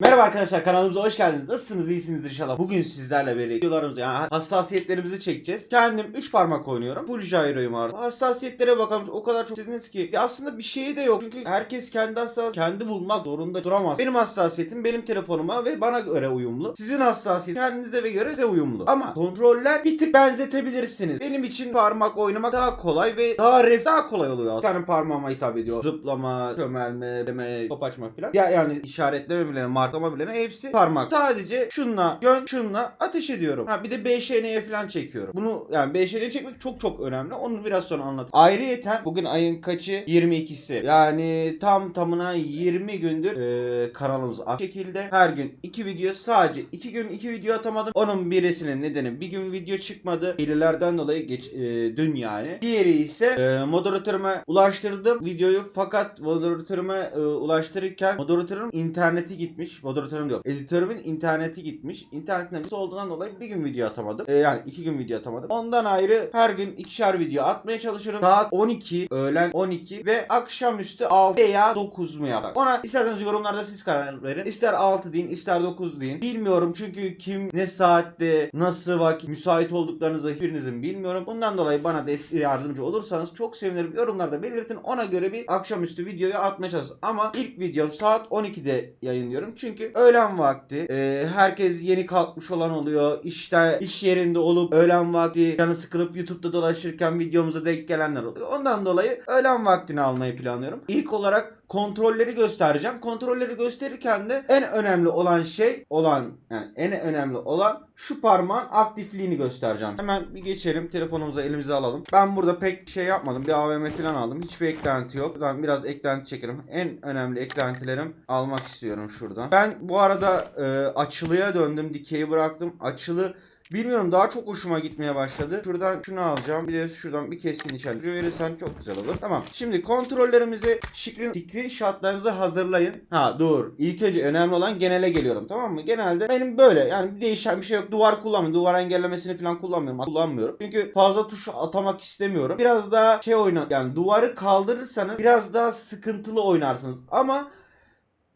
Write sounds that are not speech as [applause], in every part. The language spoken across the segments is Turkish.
Merhaba arkadaşlar kanalımıza hoş geldiniz. Nasılsınız? İyisinizdir inşallah. Bugün sizlerle birlikte videolarımızı yani hassasiyetlerimizi çekeceğiz. Kendim 3 parmak oynuyorum. Full gyro'yum artık. Hassasiyetlere bakalım. O kadar çok dediniz ki. Ya aslında bir şey de yok. Çünkü herkes kendi hassas kendi bulmak zorunda duramaz. Benim hassasiyetim benim telefonuma ve bana göre uyumlu. Sizin hassasiyet kendinize ve göre de uyumlu. Ama kontroller bir tık benzetebilirsiniz. Benim için parmak oynamak daha kolay ve daha ref daha kolay oluyor. Bir tane parmağıma hitap ediyor. Zıplama, çömelme, deme, top açmak falan. Ya yani işaretleme bile, marklama bile hepsi parmak. Sadece şunla yön, şunla ateş ediyorum. Ha bir de BŞN'ye falan çekiyorum. Bunu yani BŞN'ye çekmek çok çok önemli. Onu biraz sonra anlatayım. Ayrıyeten bugün ayın kaçı? 22'si. Yani tam tamına 20 gündür e, kanalımız aktif şekilde her gün 2 video sadece 2 gün 2 video atamadım. Onun birisinin nedeni bir gün video çıkmadı. Hilelerden dolayı geç e, dün yani. Diğeri ise e, moderatörüme ulaştırdım videoyu fakat moderatörüme e, ulaştırırken moderatörün interneti gitmiş. Moderatörüm yok. Editörümün interneti gitmiş. İnternetin kötü olduğundan dolayı bir gün video atamadım. E, yani iki gün video atamadım. Ondan ayrı her gün ikişer video atmaya çalışırım. Saat 12, öğlen 12 ve akşamüstü 6 veya 9 mu yapar? Ona isterseniz yorumlarda siz karar verin. İster 6 deyin, ister 9 deyin. Bilmiyorum çünkü kim ne saatte nasıl vakit müsait olduklarınızı hiçbirinizin bilmiyorum. Bundan dolayı bana da yardımcı olursanız çok sevinirim. Yorumlarda belirtin. Ona göre bir akşamüstü videoyu atmaya çalışırım. Ama ilk videom saat 12'de yayınlıyorum. Çünkü öğlen vakti e, herkes yeni kalkmış olan oluyor. İşte iş yerinde olup öğlen vakti canı sıkılıp YouTube'da dolaşırken videomuza denk gelenler oluyor. Ondan dolayı öğlen vaktini almayı planlıyorum. İlk olarak kontrolleri göstereceğim. Kontrolleri gösterirken de en önemli olan şey olan yani en önemli olan şu parmağın aktifliğini göstereceğim. Hemen bir geçelim. Telefonumuzu elimize alalım. Ben burada pek şey yapmadım. Bir AVM falan aldım. Hiçbir eklenti yok. Ben biraz eklenti çekerim. En önemli eklentilerim almak istiyorum şuradan. Ben bu arada e, açılıya döndüm. Dikeyi bıraktım. Açılı Bilmiyorum daha çok hoşuma gitmeye başladı. Şuradan şunu alacağım. Bir de şuradan bir keskin nişancı verirsen çok güzel olur. Tamam. Şimdi kontrollerimizi screen, screenshotlarınızı hazırlayın. Ha dur. İlk önce önemli olan genele geliyorum. Tamam mı? Genelde benim böyle. Yani bir değişen bir şey yok. Duvar kullanmıyorum. Duvar engellemesini falan kullanmıyorum. Kullanmıyorum. Çünkü fazla tuş atamak istemiyorum. Biraz daha şey oyna yani duvarı kaldırırsanız biraz daha sıkıntılı oynarsınız. Ama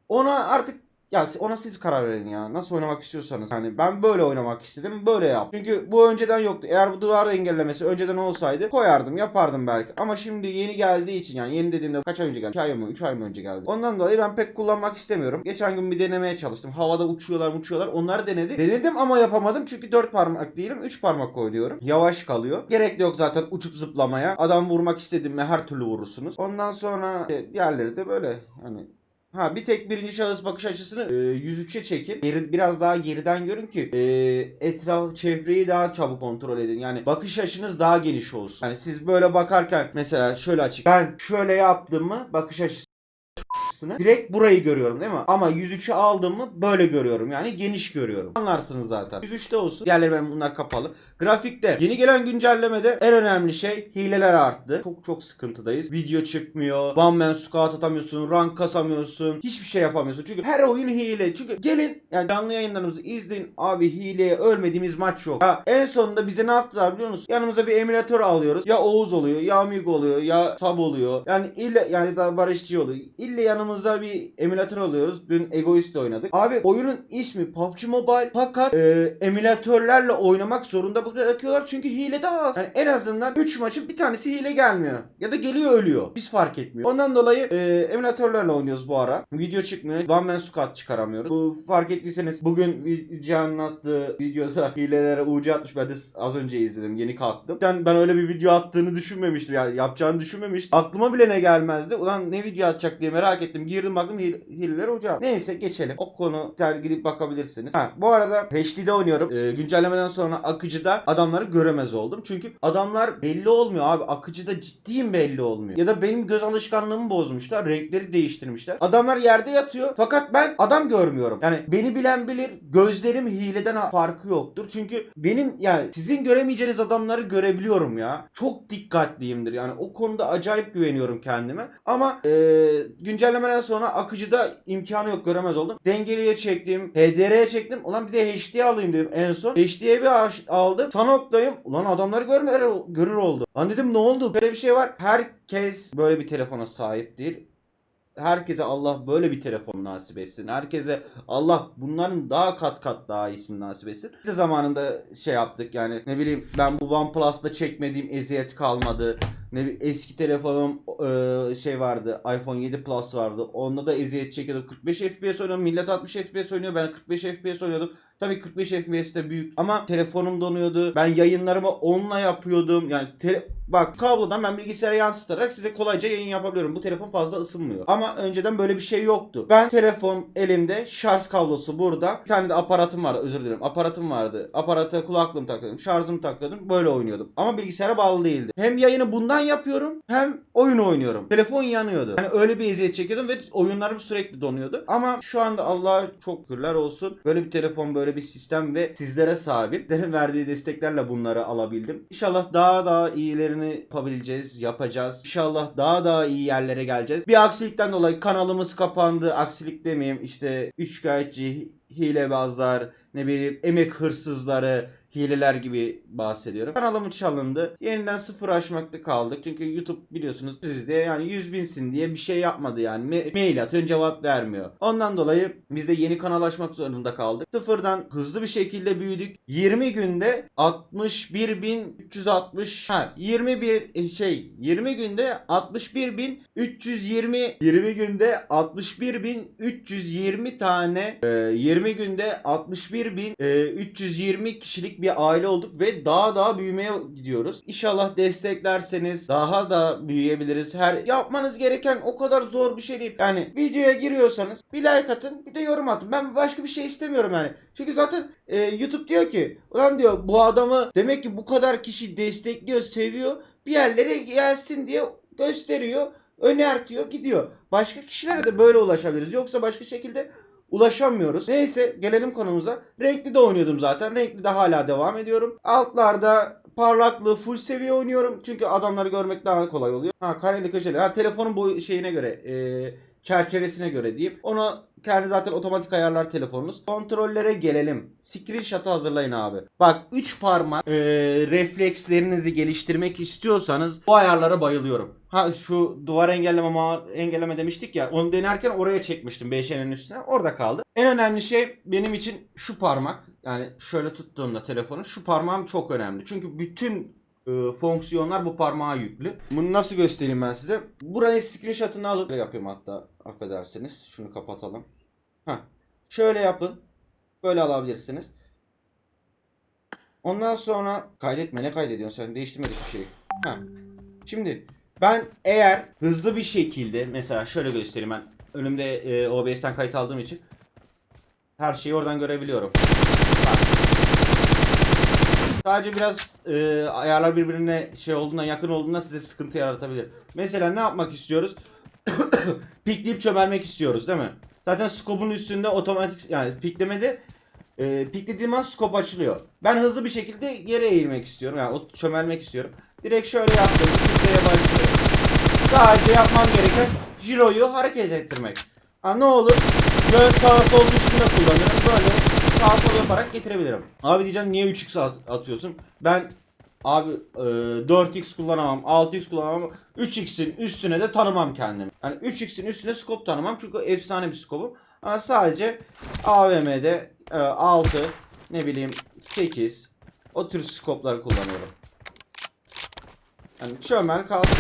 ona artık ya ona siz karar verin ya. Nasıl oynamak istiyorsanız. Hani ben böyle oynamak istedim. Böyle yap. Çünkü bu önceden yoktu. Eğer bu duvar engellemesi önceden olsaydı koyardım, yapardım belki. Ama şimdi yeni geldiği için yani yeni dediğimde kaç ay önce geldi? 2 ay mı? 3 ay mı önce geldi? Ondan dolayı ben pek kullanmak istemiyorum. Geçen gün bir denemeye çalıştım. Havada uçuyorlar, uçuyorlar. Onları denedim. Denedim ama yapamadım çünkü 4 parmak değilim. 3 parmak koyuyorum. Yavaş kalıyor. Gerek yok zaten uçup zıplamaya. Adam vurmak istedim mi her türlü vurursunuz. Ondan sonra işte diğerleri de böyle. Hani Ha bir tek birinci şahıs bakış açısını e, 103'e çekin. Geri, biraz daha geriden görün ki e, etraf çevreyi daha çabuk kontrol edin. Yani bakış açınız daha geniş olsun. Yani siz böyle bakarken mesela şöyle açık. Ben şöyle yaptım mı bakış açısı açısını direkt burayı görüyorum değil mi? Ama 103'ü aldım mı böyle görüyorum. Yani geniş görüyorum. Anlarsınız zaten. 103'te olsun. Diğerleri ben bunlar kapalı. Grafikte yeni gelen güncellemede en önemli şey hileler arttı. Çok çok sıkıntıdayız. Video çıkmıyor. One man squat atamıyorsun. Rank kasamıyorsun. Hiçbir şey yapamıyorsun. Çünkü her oyun hile. Çünkü gelin yani canlı yayınlarımızı izleyin. Abi hileye ölmediğimiz maç yok. Ya en sonunda bize ne yaptılar biliyor musunuz? Yanımıza bir emülatör alıyoruz. Ya Oğuz oluyor. Ya Amigo oluyor. Ya Sab oluyor. Yani ille yani da Barışçı oluyor. İlle yanımıza bir emülatör alıyoruz. Dün Egoist oynadık. Abi oyunun ismi PUBG Mobile fakat e, emülatörlerle oynamak zorunda bırakıyorlar çünkü hile daha az. Yani en azından 3 maçın bir tanesi hile gelmiyor. Ya da geliyor ölüyor. Biz fark etmiyor. Ondan dolayı e, emülatörlerle oynuyoruz bu ara. Video çıkmıyor. One Man Squad çıkaramıyoruz. Bu fark ettiyseniz bugün Cihan'ın attığı videoda [laughs] hilelere ucu atmış. Ben de az önce izledim. Yeni kalktım. Ben, ben öyle bir video attığını düşünmemiştim. Yani yapacağını düşünmemiştim. Aklıma bile ne gelmezdi. Ulan ne video atacak diye merak ettim. Girdim baktım hile, hileler atmış. Neyse geçelim. O konu ter gidip bakabilirsiniz. Ha, bu arada HD'de oynuyorum. E, güncellemeden sonra akıcıda adamları göremez oldum. Çünkü adamlar belli olmuyor abi. Akıcıda ciddiyim belli olmuyor. Ya da benim göz alışkanlığımı bozmuşlar. Renkleri değiştirmişler. Adamlar yerde yatıyor. Fakat ben adam görmüyorum. Yani beni bilen bilir. Gözlerim hileden farkı yoktur. Çünkü benim yani sizin göremeyeceğiniz adamları görebiliyorum ya. Çok dikkatliyimdir. Yani o konuda acayip güveniyorum kendime. Ama e, güncellemeden sonra akıcıda imkanı yok göremez oldum. Dengeliye çektim. HDR'ye çektim. Ulan bir de HD alayım dedim en son. HD'ye bir aldım. Sanoktayım. Ulan adamları görmer görür oldu. Lan dedim ne oldu? Böyle bir şey var. Herkes böyle bir telefona sahip değil. herkese Allah böyle bir telefon nasip etsin. Herkese Allah bunların daha kat kat daha iyisini nasip etsin. Biz de zamanında şey yaptık yani ne bileyim ben bu OnePlus'ta çekmediğim eziyet kalmadı. Ne bileyim, eski telefonum e, şey vardı iPhone 7 Plus vardı. Onda da eziyet çekiyordum. 45 FPS oynuyorum. Millet 60 FPS oynuyor. Ben 45 FPS oynuyordum. Tabii 45 FPS de büyük ama telefonum donuyordu. Ben yayınlarımı onunla yapıyordum. Yani te- bak kablodan ben bilgisayara yansıtarak size kolayca yayın yapabiliyorum. Bu telefon fazla ısınmıyor. Ama önceden böyle bir şey yoktu. Ben telefon elimde, şarj kablosu burada. Bir tane de aparatım vardı, özür dilerim. Aparatım vardı. Aparata kulaklığımı takıyordum, şarjımı takıyordum. Böyle oynuyordum. Ama bilgisayara bağlı değildi. Hem yayını bundan yapıyorum, hem oyun oynuyorum. Telefon yanıyordu. Yani öyle bir eziyet çekiyordum ve oyunlarım sürekli donuyordu. Ama şu anda Allah'a çok şükürler olsun. Böyle bir telefon, böyle bir sistem ve sizlere sahip. Sizlerin verdiği desteklerle bunları alabildim. İnşallah daha daha iyilerini yapabileceğiz, yapacağız. İnşallah daha daha iyi yerlere geleceğiz. Bir aksilikten dolayı kanalımız kapandı. Aksilik demeyeyim işte üçkağıtçı, hilebazlar, ne bileyim emek hırsızları, hileler gibi bahsediyorum. Kanalım çalındı. Yeniden sıfır açmakta kaldık. Çünkü YouTube biliyorsunuz sizde yani 100 binsin diye bir şey yapmadı yani. Ma- mail atıyorsun cevap vermiyor. Ondan dolayı biz de yeni kanal açmak zorunda kaldık. Sıfırdan hızlı bir şekilde büyüdük. 20 günde 61.360 ha 21 şey 20 günde 61.320 20 günde 61.320 tane e, 20 günde 61.320 kişilik bir aile olduk ve daha daha büyümeye gidiyoruz. İnşallah desteklerseniz daha da büyüyebiliriz. Her yapmanız gereken o kadar zor bir şey değil. Yani videoya giriyorsanız bir like atın, bir de yorum atın. Ben başka bir şey istemiyorum yani. Çünkü zaten e, YouTube diyor ki ulan diyor bu adamı demek ki bu kadar kişi destekliyor, seviyor. Bir yerlere gelsin diye gösteriyor, önertiyor, gidiyor. Başka kişilere de böyle ulaşabiliriz. Yoksa başka şekilde ulaşamıyoruz. Neyse gelelim konumuza. Renkli de oynuyordum zaten. Renkli de hala devam ediyorum. Altlarda parlaklığı full seviye oynuyorum. Çünkü adamları görmek daha kolay oluyor. Ha kareli köşeli. Ha telefonun bu şeyine göre e, çerçevesine göre diyeyim. Onu kendi zaten otomatik ayarlar telefonunuz. Kontrollere gelelim. Screenshot'ı hazırlayın abi. Bak 3 parmak e, reflekslerinizi geliştirmek istiyorsanız bu ayarlara bayılıyorum. Ha şu duvar engelleme engelleme demiştik ya. Onu denerken oraya çekmiştim beşenin üstüne. Orada kaldı. En önemli şey benim için şu parmak. Yani şöyle tuttuğumda telefonu şu parmağım çok önemli. Çünkü bütün e, fonksiyonlar bu parmağa yüklü. Bunu nasıl göstereyim ben size? Burayı screenshot'ını alıp yapayım hatta affedersiniz. Şunu kapatalım. Heh. Şöyle yapın. Böyle alabilirsiniz. Ondan sonra kaydetme ne kaydediyorsun sen değiştirmedik bir şeyi. Heh. Şimdi ben eğer hızlı bir şekilde mesela şöyle göstereyim ben önümde e, OBS'ten kayıt aldığım için her şeyi oradan görebiliyorum. Bak. Sadece biraz e, ayarlar birbirine şey olduğundan yakın olduğunda size sıkıntı yaratabilir. Mesela ne yapmak istiyoruz? [coughs] Pikleyip çömelmek istiyoruz değil mi? Zaten skopun üstünde otomatik yani piklemede e, piklediğim an skop açılıyor. Ben hızlı bir şekilde yere eğilmek istiyorum. Yani o çömelmek istiyorum. Direkt şöyle yaptım. Pikleye başlıyorum. Sadece yapmam gereken jiroyu hareket ettirmek. Ha ne olur? Böyle sağ sol dışında kullanırım. Böyle sağ sol yaparak getirebilirim. Abi diyeceksin niye 3x at- atıyorsun? Ben abi e, 4x kullanamam, 6x kullanamam. 3x'in üstüne de tanımam kendimi. Yani 3x'in üstüne scope tanımam çünkü efsane bir scope'um. Ama sadece AVM'de e, 6 ne bileyim 8 o tür scope'ları kullanıyorum. Yani çömel kalsın.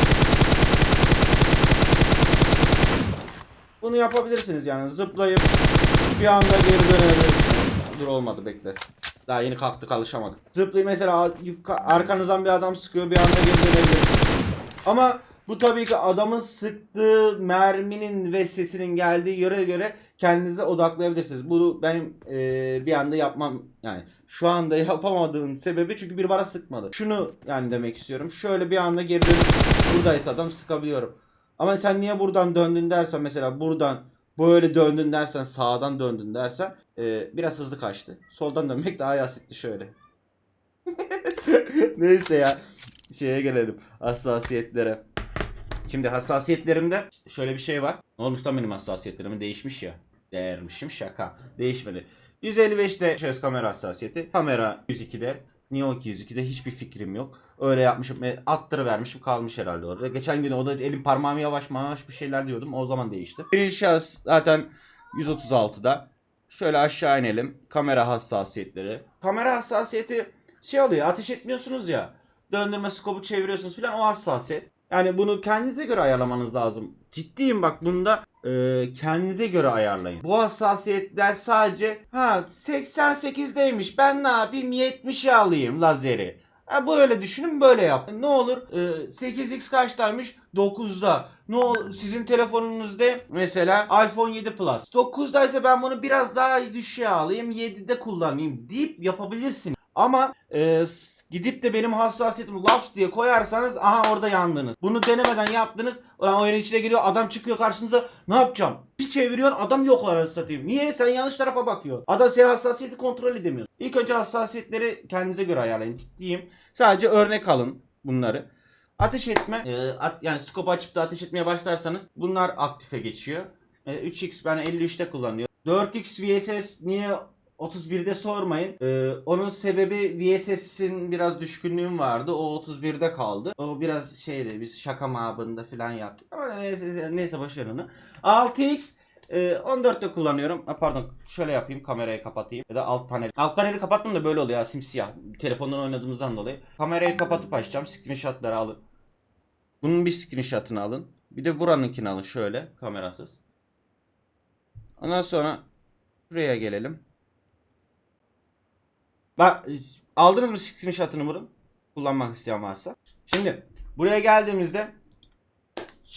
Bunu yapabilirsiniz yani zıplayıp bir anda geri dönebilirsiniz. Dur olmadı bekle. Daha yeni kalktık alışamadık. Zıplayıp mesela arkanızdan bir adam sıkıyor bir anda geri. Ama bu tabii ki adamın sıktığı merminin ve sesinin geldiği yöre göre kendinize odaklayabilirsiniz. Bunu benim eee, bir anda yapmam yani şu anda [laughs] yapamadığım sebebi çünkü biri bana sıkmadı. Şunu yani demek istiyorum. Şöyle bir anda geri dönüp buradaysa adam sıkabiliyorum. Ama sen niye buradan döndün dersen mesela buradan böyle döndün dersen sağdan döndün dersen eee, biraz hızlı kaçtı. Soldan dönmek daha yasitti şöyle. [laughs] Neyse ya şeye gelelim hassasiyetlere. Şimdi hassasiyetlerimde şöyle bir şey var. Ne olmuş lan benim hassasiyetlerim değişmiş ya. Değermişim şaka. Değişmedi. 155'te şöyle kamera hassasiyeti. Kamera 102'de. Niye o ki 102'de hiçbir fikrim yok. Öyle yapmışım. E, attırıvermişim kalmış herhalde orada. Geçen gün o da elim parmağım yavaş yavaş bir şeyler diyordum. O zaman değişti. Birinci şahıs zaten 136'da. Şöyle aşağı inelim. Kamera hassasiyetleri. Kamera hassasiyeti şey oluyor ateş etmiyorsunuz ya. Döndürme skopu çeviriyorsunuz filan o hassasiyet. Yani bunu kendinize göre ayarlamanız lazım. Ciddiyim bak bunda e, kendinize göre ayarlayın. Bu hassasiyetler sadece ha 88'deymiş ben ne yapayım 70'e alayım lazeri. Ha, böyle düşünün böyle yapın. Ne olur e, 8x kaçtaymış? 9'da. Ne olur sizin telefonunuzda mesela iPhone 7 Plus. 9'daysa ben bunu biraz daha düşüğe alayım 7'de kullanayım deyip yapabilirsin. Ama e, gidip de benim hassasiyetim laps diye koyarsanız aha orada yandınız. Bunu denemeden yaptınız. Oyunun içine giriyor adam çıkıyor karşınıza ne yapacağım? Bir çeviriyorsun adam yok arası satayım. Niye? Sen yanlış tarafa bakıyorsun. Adam senin hassasiyeti kontrol edemiyor. İlk önce hassasiyetleri kendinize göre ayarlayın. Ciddiyim. Sadece örnek alın bunları. Ateş etme, e, at- yani scope açıp da ateş etmeye başlarsanız bunlar aktife geçiyor. E, 3x ben 53'te kullanıyorum. 4x VSS niye 31'de sormayın. Ee, onun sebebi VSS'in biraz düşkünlüğüm vardı. O 31'de kaldı. O biraz şeydi biz şaka mabında falan yaptık. Ama neyse, neyse başarını. 6x e, 14'te kullanıyorum. Ha, pardon şöyle yapayım kamerayı kapatayım. Ya da alt panel. Alt paneli kapattım da böyle oluyor ya simsiyah. Telefondan oynadığımızdan dolayı. Kamerayı kapatıp açacağım. Screenshotları alın. Bunun bir screenshot'ını alın. Bir de buranınkini alın şöyle kamerasız. Ondan sonra buraya gelelim. Bak aldınız mı screenshot'ını bunun? Kullanmak isteyen varsa. Şimdi buraya geldiğimizde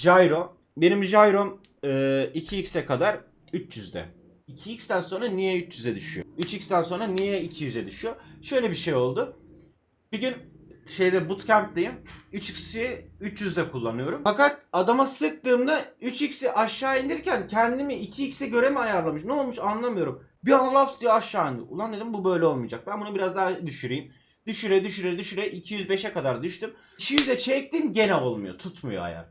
gyro. Benim gyrom e, 2x'e kadar 300'de. 2x'ten sonra niye 300'e düşüyor? 3x'ten sonra niye 200'e düşüyor? Şöyle bir şey oldu. Bir gün şeyde bootcamp'teyim. 3x'i 300'de kullanıyorum. Fakat adama sıktığımda 3x'i aşağı indirken kendimi 2x'e göre mi ayarlamış? Ne olmuş anlamıyorum. Bir an laps diye aşağı indi. Ulan dedim bu böyle olmayacak. Ben bunu biraz daha düşüreyim. Düşüre düşüre düşüre 205'e kadar düştüm. 200'e çektim gene olmuyor. Tutmuyor ayar.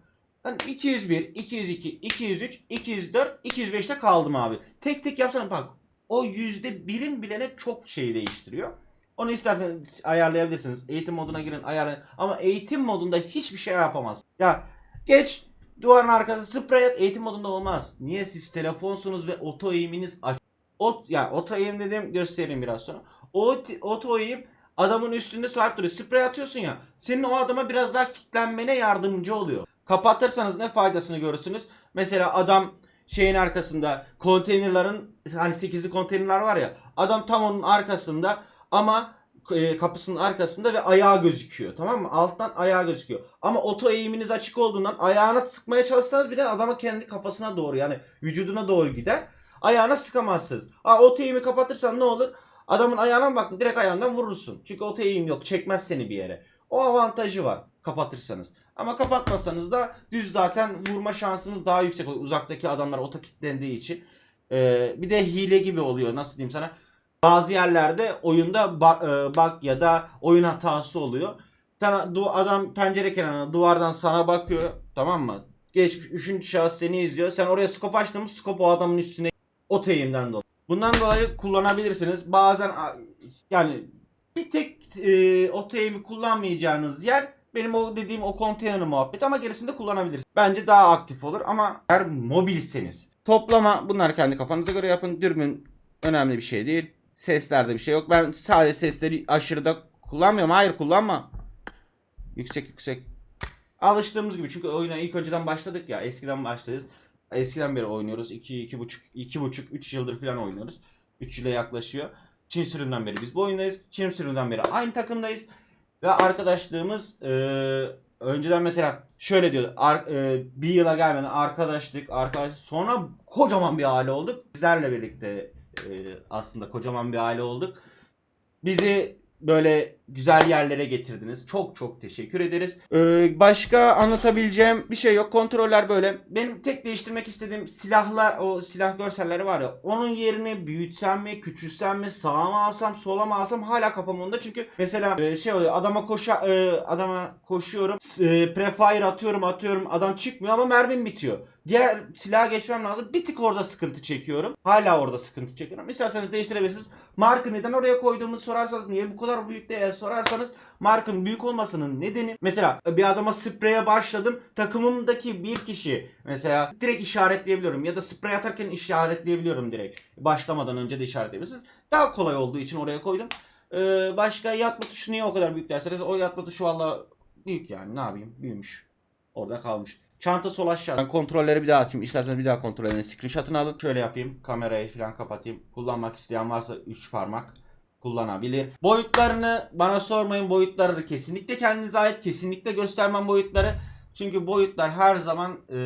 Ben 201, 202, 203, 204, 205'te kaldım abi. Tek tek yapsana bak. O yüzde birin bilene çok şey değiştiriyor. Onu isterseniz ayarlayabilirsiniz. Eğitim moduna girin ayarlayın. Ama eğitim modunda hiçbir şey yapamaz. Ya geç duvarın arkası sprey at eğitim modunda olmaz. Niye siz telefonsunuz ve oto eğiminiz aç. Ot, ya oto eğim dedim göstereyim biraz sonra. O oto eğim adamın üstünde sabit duruyor. Sprey atıyorsun ya. Senin o adama biraz daha kitlenmene yardımcı oluyor. Kapatırsanız ne faydasını görürsünüz? Mesela adam şeyin arkasında konteynerların hani 8'li konteynerler var ya. Adam tam onun arkasında ama e, kapısının arkasında ve ayağı gözüküyor. Tamam mı? Alttan ayağı gözüküyor. Ama oto eğiminiz açık olduğundan ayağına sıkmaya çalışsanız bile adama kendi kafasına doğru yani vücuduna doğru gider. Ayağına sıkamazsınız. Ha oto eğimi kapatırsan ne olur? Adamın ayağına bak direkt ayağından vurursun. Çünkü oto eğim yok. Çekmez seni bir yere. O avantajı var kapatırsanız. Ama kapatmasanız da düz zaten vurma şansınız daha yüksek. Uzaktaki adamlar oto kilitlendiği için. Ee, bir de hile gibi oluyor. Nasıl diyeyim sana? Bazı yerlerde oyunda bug, bug ya da oyun hatası oluyor. Sana adam pencere kenarına duvardan sana bakıyor. Tamam mı? Geçmiş üçüncü şahıs seni izliyor. Sen oraya skop açtın mı skop o adamın üstüne o teyimden dolayı. Bundan dolayı kullanabilirsiniz. Bazen yani bir tek e, o teyimi kullanmayacağınız yer benim o dediğim o konteyner muhabbeti ama gerisinde kullanabilirsiniz. Bence daha aktif olur ama eğer mobilseniz. Toplama bunları kendi kafanıza göre yapın. Dürbün önemli bir şey değil. Seslerde bir şey yok. Ben sadece sesleri aşırıda kullanmıyorum. Hayır kullanma. Yüksek yüksek. Alıştığımız gibi çünkü oyuna ilk önceden başladık ya. Eskiden başladık. Eskiden beri oynuyoruz. 2 iki, buçuk, iki buçuk, 3 yıldır falan oynuyoruz. 3 yıla yaklaşıyor. Çin sürümünden beri biz bu oyundayız. Çin sürümünden beri aynı takımdayız. Ve arkadaşlığımız e, önceden mesela şöyle diyor. Ar, e, bir yıla gelmeden arkadaşlık, arkadaş sonra kocaman bir aile olduk. Bizlerle birlikte aslında kocaman bir aile olduk. Bizi böyle güzel yerlere getirdiniz. Çok çok teşekkür ederiz. Ee, başka anlatabileceğim bir şey yok. Kontroller böyle. Benim tek değiştirmek istediğim silahlar, o silah görselleri var ya. Onun yerini büyütsem mi, küçülsem mi, sağa mı alsam, sola mı alsam hala kafam onda. Çünkü mesela e, şey oluyor. Adama koşa e, adama koşuyorum. E, prefire atıyorum, atıyorum. Adam çıkmıyor ama mermim bitiyor. Diğer silaha geçmem lazım. Bir tık orada sıkıntı çekiyorum. Hala orada sıkıntı çekiyorum. İsterseniz değiştirebilirsiniz. Markı neden oraya koyduğumu sorarsanız niye bu kadar büyük diye sorarsanız markın büyük olmasının nedeni mesela bir adama spreye başladım. Takımımdaki bir kişi mesela direkt işaretleyebiliyorum ya da sprey atarken işaretleyebiliyorum direkt. Başlamadan önce de işaretleyebilirsiniz. Daha kolay olduğu için oraya koydum. Ee, başka yatma tuşu niye o kadar büyük derseniz o yatma tuşu valla büyük yani ne yapayım büyümüş. Orada kalmış. Çanta sol aşağı. Ben kontrolleri bir daha açayım. İsterseniz bir daha kontrol edin. Screenshot'ını alın. Şöyle yapayım. Kamerayı falan kapatayım. Kullanmak isteyen varsa 3 parmak kullanabilir. Boyutlarını bana sormayın. Boyutları kesinlikle kendinize ait. Kesinlikle göstermem boyutları. Çünkü boyutlar her zaman e,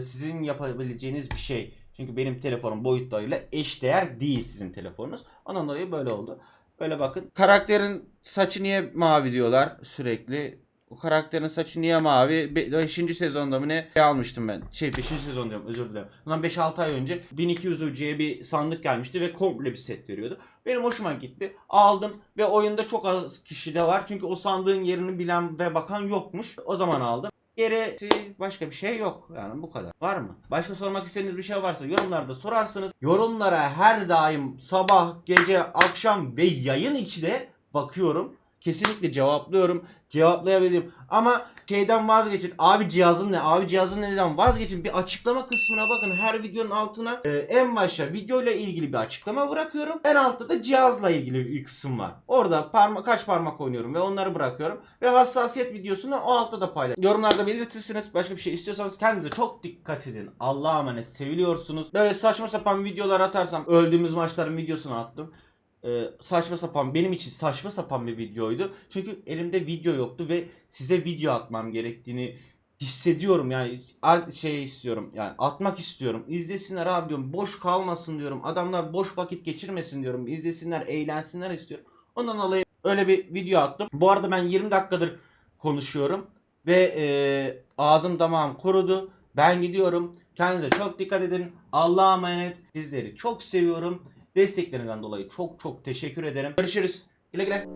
sizin yapabileceğiniz bir şey. Çünkü benim telefonum boyutlarıyla eşdeğer değil sizin telefonunuz. Ondan dolayı böyle oldu. Böyle bakın. Karakterin saçı niye mavi diyorlar sürekli. O karakterin saçı niye mavi? 5. sezonda mı ne şey almıştım ben. Şey 5. sezon diyorum özür dilerim. Bundan 5-6 ay önce 1200 UC'ye bir sandık gelmişti ve komple bir set veriyordu. Benim hoşuma gitti. Aldım ve oyunda çok az kişi de var. Çünkü o sandığın yerini bilen ve bakan yokmuş. O zaman aldım. Gerisi başka bir şey yok. Yani bu kadar. Var mı? Başka sormak istediğiniz bir şey varsa yorumlarda sorarsınız. Yorumlara her daim sabah, gece, akşam ve yayın içi de bakıyorum. Kesinlikle cevaplıyorum. Cevaplayabildim. Ama şeyden vazgeçin. Abi cihazın ne? Abi cihazın neden vazgeçin. Bir açıklama kısmına bakın. Her videonun altına e, en başta videoyla ilgili bir açıklama bırakıyorum. En altta da cihazla ilgili bir kısım var. Orada parma kaç parmak oynuyorum ve onları bırakıyorum. Ve hassasiyet videosunu o altta da paylaş. Yorumlarda belirtirsiniz. Başka bir şey istiyorsanız kendinize çok dikkat edin. Allah'a emanet seviliyorsunuz. Böyle saçma sapan videolar atarsam öldüğümüz maçların videosunu attım e, saçma sapan benim için saçma sapan bir videoydu. Çünkü elimde video yoktu ve size video atmam gerektiğini hissediyorum yani şey istiyorum yani atmak istiyorum. İzlesinler abi diyorum boş kalmasın diyorum. Adamlar boş vakit geçirmesin diyorum. İzlesinler, eğlensinler istiyorum. Ondan dolayı öyle bir video attım. Bu arada ben 20 dakikadır konuşuyorum ve e, ağzım damağım kurudu. Ben gidiyorum. Kendinize çok dikkat edin. Allah'a emanet. Sizleri çok seviyorum. Desteklerinden dolayı çok çok teşekkür ederim. Görüşürüz. Güle güle.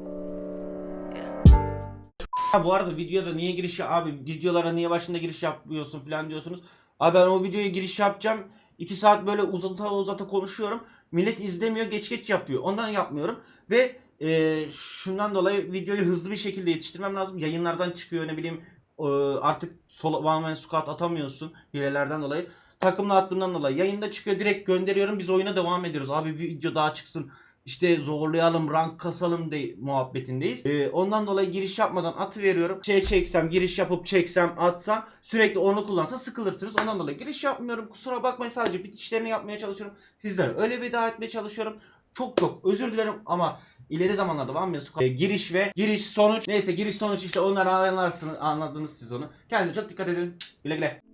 Ha, bu arada videoda niye giriş abi videolara niye başında giriş yapmıyorsun falan diyorsunuz. Abi ben o videoya giriş yapacağım. 2 saat böyle uzata uzata konuşuyorum. Millet izlemiyor geç geç yapıyor. Ondan yapmıyorum. Ve e, şundan dolayı videoyu hızlı bir şekilde yetiştirmem lazım. Yayınlardan çıkıyor ne bileyim e, artık solo one man squad atamıyorsun hilelerden dolayı. Takımla attığımdan dolayı yayında çıkıyor direkt gönderiyorum biz oyuna devam ediyoruz. Abi video daha çıksın işte zorlayalım rank kasalım de muhabbetindeyiz. Ee, ondan dolayı giriş yapmadan atı veriyorum. Şey çeksem giriş yapıp çeksem atsam sürekli onu kullansa sıkılırsınız. Ondan dolayı giriş yapmıyorum. Kusura bakmayın sadece bitişlerini yapmaya çalışıyorum. Sizlere öyle veda etmeye çalışıyorum. Çok çok özür dilerim ama ileri zamanlarda Man Squad- e, giriş ve giriş sonuç neyse giriş sonuç işte onları anlarsınız anladınız siz onu. Kendinize çok dikkat edin. Güle güle.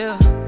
Yeah.